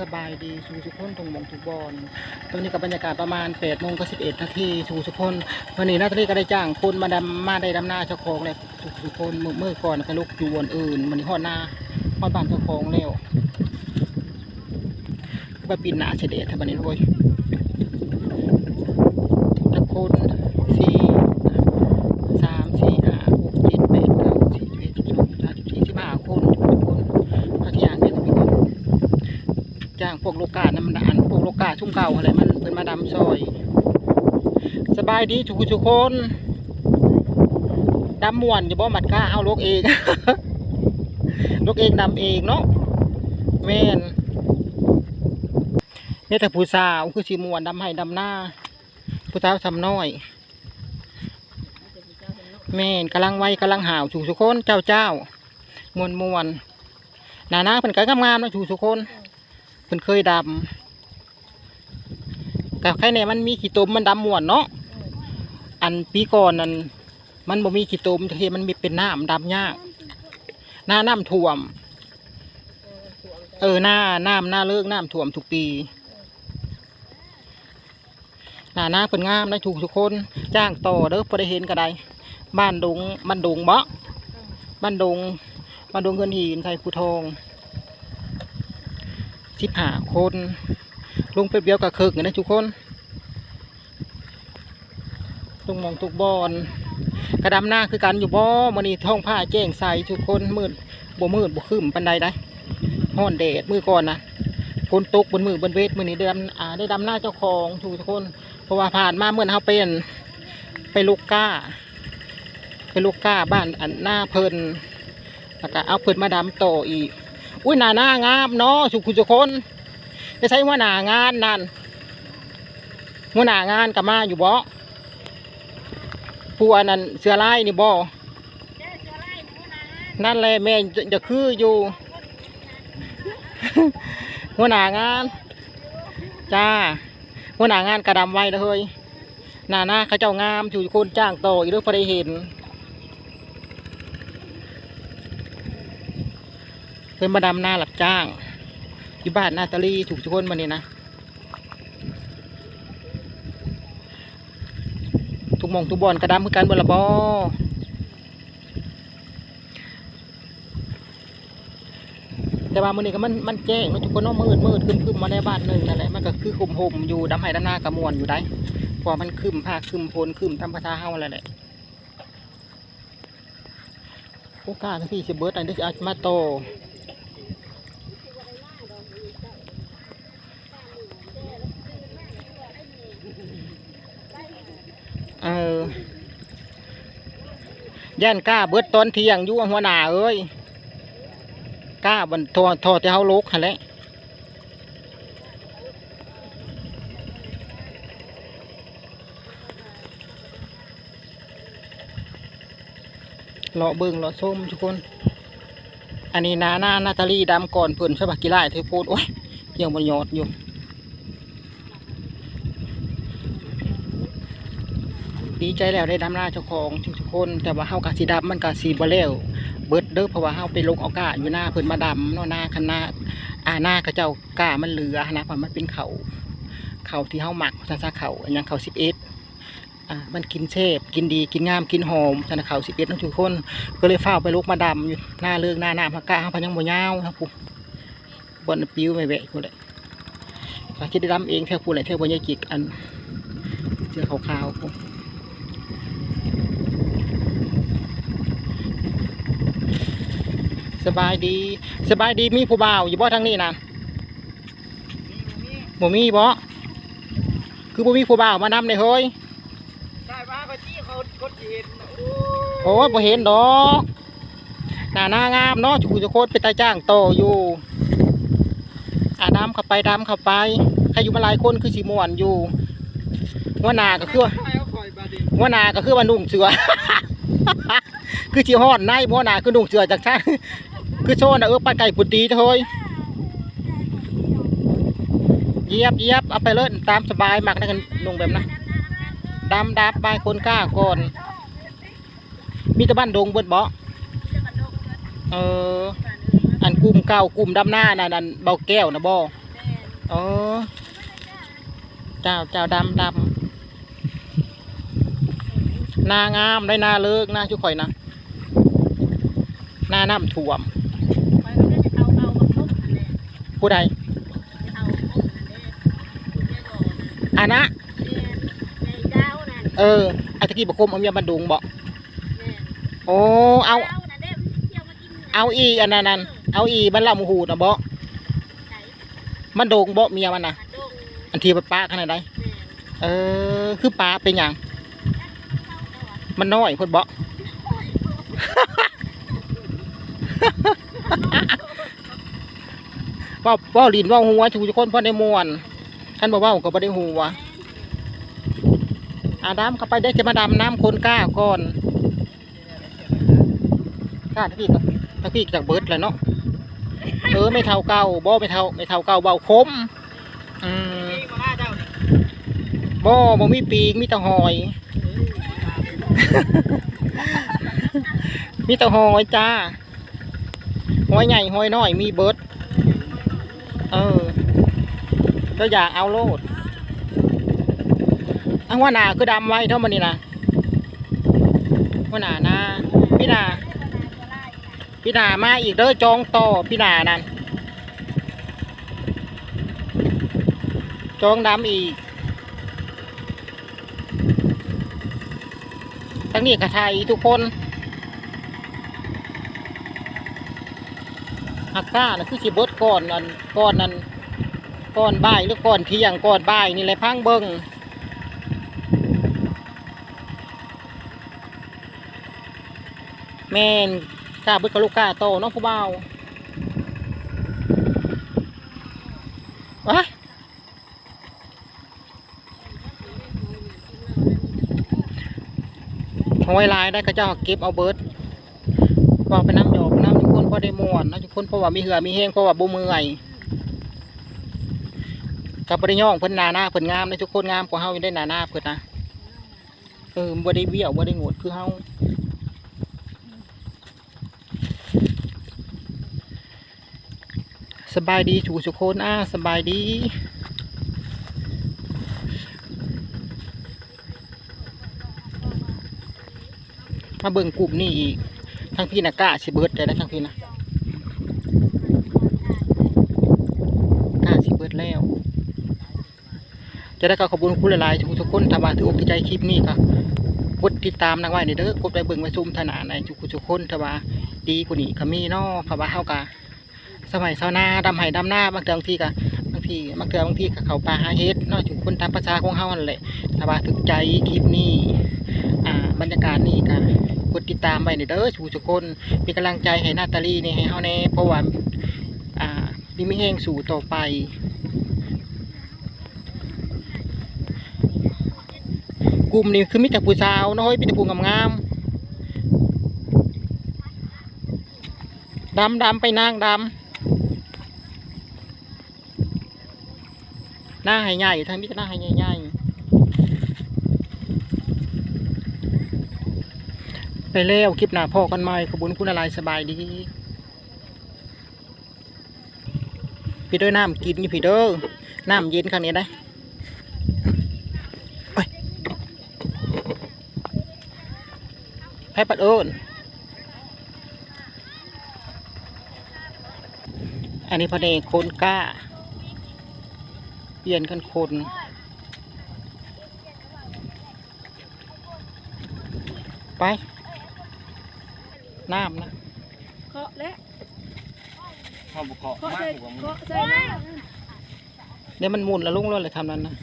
สบายดีชูสุขคนตรงมงทุกบอลตอนนี้กับบรรยากาศประมาณ8โมงก็11นาทีชูสุขคนวันนี้นาตาลีก็ได้จ้างคนมาดำมาได้ดำหน้าเจ้าของเลยชูสุขคนเมื่อเมื่อก่อนก็ลูกอยู่วนอื่นวันนี้ฮอดหน้าหอดบ้านเจ้าของแล้วไปปีนหน้าเฉดดท่านบันนี้เลยทุกคนสี่สามสี่ห้าหกเจ็ดแปดเก้าสิบสิบเอ็ดสิบสองสิบสามสิบสี่สิบห้าคนทุกคนพัทยาเนี่ยทุกคน จ้างพ วกโลกาน้ำดานพวกโลกาชุ่มเก่าอะไรมันเป็นมาดำซอย สบายดีทุกทุกคนดำมวนอย่าบ่หมัดก้าเอาโลกเองโลกเองดำเองเนาะแม่นเนี่ยแต่ผู้สาวคือสีมวนดำให้ดำหน้าผู้สาวสำน้อยแม่นกำลังไวกำลังหาวถูกทุกคนเจ้าเจ้ามวนมวนหนาหน้าเป็นการงามๆนะถูกทุกคน เพิ่นเคยดำกับใครเนี่ยมันมีขี้ตมมันดำม่วนเนาะอันปีก่อนนั้นมันบ่มีขี้ตมทีมันมีเป็นน้ำดำยากหน้าน้ำท่วม เออหน้าน้ำหน้าเลิกน้ำท่วมทุกปีหน้าหน้าเพิ่นงามได้ถูกทุกคน จ้างต่อเด้อพอได้เห็นก็ได้บ้านดงบ้านดงเบาะบ้านดงบ้านดงเงินหินไทยภูทอง สิบห้าคน ลงไปเดียวกับเคิกนะทุกคนลงมองตุกบอนกระดำหน้าคือกันอยู่บ่มันนี่ท้องผ้าแจ้งใสทุกคนมืดบ่มืดบ่ขึ้นปันใดได้ห้อนแดดมือก่อนนะฝนตกบนมือบนเวทมือนี้เดือนอ่าได้ดำหน้าเจ้าของทุกคน เพราะว่าผ่านมาเมื่อเขาเป็นไปลูกก้า ไปลูกก้าบ้านอันหน้าเพลินแล้วก็เอาเพลินมาดำต่ออีก อุ้ยหน้าหน้างามเนาะสุขุสุคนจะใช้ว่าหน้างานนั่นว่าหน้างานกับมาอยู่บ่ผู้อันนั้นเสือลายนี่บ่นั่นแหละแม่จะคืออยู่หัวหน้างาน จ้าหัวหน้างานกระดำไว้เลยหน้าหน้าเขาเจ้างามอยู่คนจ้างโตอีกเรื่องพอได้เห็น เพิ่นมาดำหน้าหลับจ้างอยู่บ้านนาตาลีถูกทุกคนมาเนี่ยนะทุกมองทุกบอนกระดำคือกันเบลบอแต่ว่ามือนี้ก็มันมันแจ้งเนาะทุกคนเนาะมืดมืดคึมคึมมาในบ้านหนึ่งนั่นแหละมันก็คือคุมห่มอยู่ดำไห้ดำหน้ากระมวลอยู่ได้พอมันคึมผ้าคึมโพนคึมทำภาษาเฮาอะไรแหละโอกาสที่สิเบิร์ดอันนี้อามาโต เออ ย่านกล้าเบิดตอนเที่ยงยู่หัวหน้าเอ้ยกล้าบันทอทอที่เฮาลุกหั่นแหละเลาะเบิ่งเลาะส้มทุกคน อันนี้นาหน้านาตาลีดำก่อนเพิ่นใช่ปะกีฬาเทพูดโอ้ยยวมันยอดอยู่ ดีใจแล้วได้ดำหน้าเจ้าของทุกคน แต่ว่าเฮากะสีดำมันกะสีบ่แล้วเบิดเด้อเพราะว่าเฮาไปลงเอากาอยู่หน้าเพิ่นมาดำเนาะหน้าคันหน้าอ่าหน้าเขาเจ้ากามันเหลือนะเพราะมันเป็นเขาเขาที่เฮาหมักซะซะเขาอันยังเขา11อ่ามันกินเชฟกินดีกินงามกินหอมซะนะเขา11เนาะทุกคน ก็เลยฟ้าไปลกมาดำอยู่หน้าเลิกหน้าหน้ำเฮากาเฮาพันยังบ่ยาวนะผู้บ่นปิ้วไปแวะพุ่นแหละก็สิได้ดำเองแท้ผู้แหละแท้บ่ยาจิกอันเสื้อขาวๆพุ่น สบายดี สบายดีมีผู้บ่าวอยู่บ่ทางนี้นะบ่มีบ่คือบ่มีผู้บ่าวมานำเลยเฮ้ยได้มาก็จี้เขาคนเห็นโอ้โอ้ยบ่เห็นดอกหน้าหน้างามเนาะจูจะโคตรเป็นตาจ้างโตอยู่อ่าดำเข้าไปดำเข้าไปใครอยู่มาหลายคนคือสีม่วนอยู่หัว่านาก็คือว่าไม่เอาคอยบาดิหัว่านาก็คือว่านุ่งเสือคือชีฮ้อนในหัวหนาคือนุ่งเสือจากชา คือโชว์นะเออปลาไก่ปุดดีเถอะเฮ้ยเหยียบเหยียบเอาไปเลยตามสบายมักนะกันนุ่งแบบนะดำดำไปคนกล้าก่อน มีแตะบ้านดงเบิดบ่เออ อันกลุ่มเก่ากลุ่มดำหน้าน่ะนั่นเบาแก้วนะบ่แม่โอ้เจ้าเจ้าดำดำหนางามได้หนาเลิกหนาชุกข่อยนะหน้าน้ำท่วม ผู้ใดเอาพวกนั่นะแม่บอกนะอานะแม่แม่ดาวนั่นเออไอ้ตะกี้บอกคมเอาเมียบันดุงบอกโอ้เอา เอาอีอันนั้นนั่นเอาอีบันลำหูนะบอกมันโดงบอกเมียมันนะอันที่ป้าขนาดใดแม่เออ คือป้าเป็นอย่างมันน้อยพิ่นบอก ว่าว่าลินว่าหัวชูทุกคนพ่อได้มวนท่านบอกว่าก็บ่ได้หัวอาดามเข้าไปได้จะมาดำน้ำคนกล้าก่อนกล้าตะกี้ก็ตะกี้จากเบิดแหล้วเนาะเออไม่เท่าเก่าบ่ไม่เท่าไม่เท่าเก่าเบาคมอืมนี่มาหน้าเจ้านี่บ่บ่มีปีกมีต่หอย มีต่หอยจ้าหอยใหญ่หอยน้อยมีเบิร์ด เออก็อยากเอาโลดอังว่านาคือดำไว้เท่ามันนี่นะว่านานาพี่นาพี่นามาอีกเด้อจองต่อพี่นานั่นจองดำอีกทั้งนี้กระไทยทุกคน ฮักก้านะคือสิบดก่อนนั่นก่อนนั้นก่อนบ่ายหรือก่อนเที่ยงก่อนบ่ายนี่แหละพังเบิงแมนกาบิดกับลูกกาโตเนาะผู้เบาววะเอาไลายได้ก็เจ้าเก็บเอาเบิร์ดวางไปน้ำ ได้มวนนะทุกคนเพราะว่ามีเหือมีแห้งเพราะว่าบ่เมื่อยกับบ่ได้ย่องเพิ่นหนาหน้าเพิ่นงามเลยทุกคนงามกว่าเฮาอยู่ได้หนาหน้าเพิ่นนะเออบ่ได้เบี้ยวบ่ได้โงดคือเฮาสบายดีทุกทุกคนอ่าสบายดีมาเบิ่งกลุ่มนี่อีกทั้งพี่นะกล้าสิเบิดได้แล้วทั้งพี่นะก แล้วจะได้ก็ขอบคุณคุณหลายๆทุกทุกคนถ้าว่าถืออกใจคลิปนี้ก็กดติดตามนักไว้นี่เด้อกดไปเบิ่งไปซุ่มถนาในทุกทุกคนถ้าว่าดีกว่านี้ก็มีเนาะเพราะว่าเฮากะสมัยชาวนาดำไห้ดำหน้าบางเทือบางทีก็บางทีบางเทื่อบางทีก็เขาป่าหาเฮ็ดเนาะทุกคนตามภาษาของเฮานั่นแหละถ้าว่าถึกใจคลิปนี้อ่าบรรยากาศนี่ก็กดติดตามไว้ในเด้อชูทุกคนเป็นกำลังใจให้นาตาลีนี่ให้เฮาแน่เพราะว่าอ่ามีไม่แห้งสู่ต่อไป กลุ่มนี้คือมีแต่ผู้สาวน้อยมีแต่ผู้งามๆดำดำไปนางดำหน้าให้ใหญ่ทางนี้ก็หน้าให้ใหญ่ไปแล้วคลิปหน้าพ่อกันใหม่ขบุญคุณอะไรสบายดีพี่เด้อน้ำกินอยู่พี่เด้อน้ำเย็นข้างนี้ได้โอ้ย ให้ปัดเอิญอันนี้พอดีคนกล้า เปลี่ยนกันคนไป น้ำนะเคาะและข้าวบุกเคาะเคาะมากใส่หัวมึงเคาะใส่แล้วเดี๋ยวมันหมุนแล้วลุงรถเลยทำนั้นนะ